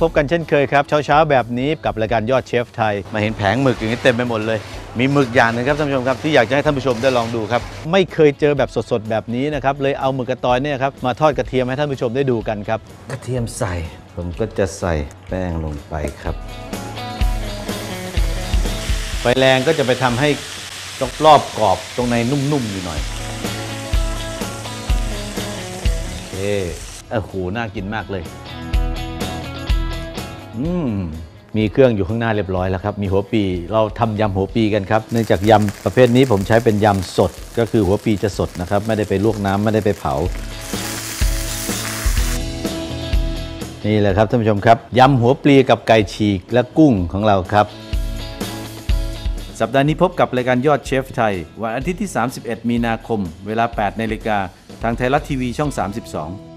พบกันเช่นเคยครับเช้าๆแบบนี้กับรายการยอดเชฟไทย มาเห็นแผงหมึกอย่างนี้เต็มไปหมดเลย มีหมึกอย่างหนึงครับท่านผู้ชมครับที่อยากจะให้ท่านผู้ชมได้ลองดูครับไม่เคยเจอแบบสดๆแบบนี้นะครับเลยเอาหมึกกระตอยเนี่ยครับมาทอดกระเทียมให้ท่านผู้ชมได้ดูกันครับกระเทียมใส่ ผมก็จะใส่แป้งลงไปครับไฟแรงก็จะไปทำให้รอบๆกรอบตรงในนุ่มๆอยู่หน่อยโอเคโอ้โหน่ากินมากเลยอื มีเครื่องอยู่ข้างหน้าเรียบร้อยแล้วครับ มีหัวปี เราทำยำหัวปีกันครับ เนื่องจากยำประเภทนี้ผมใช้เป็นยำสด ก็คือหัวปีจะสดนะครับ ไม่ได้ไปลวกน้ำไม่ได้ไปเผา นี่แหละครับท่านผู้ชมครับยำหัวปลีกับไก่ฉีกและกุ้งของเราครับ สัปดาห์นี้พบกับรายการยอดเชฟไทย วันอาทิตย์ที่ 31 มีนาคม เวลา 8นาฬิกาทางไทยรัฐทีวีช่อง 32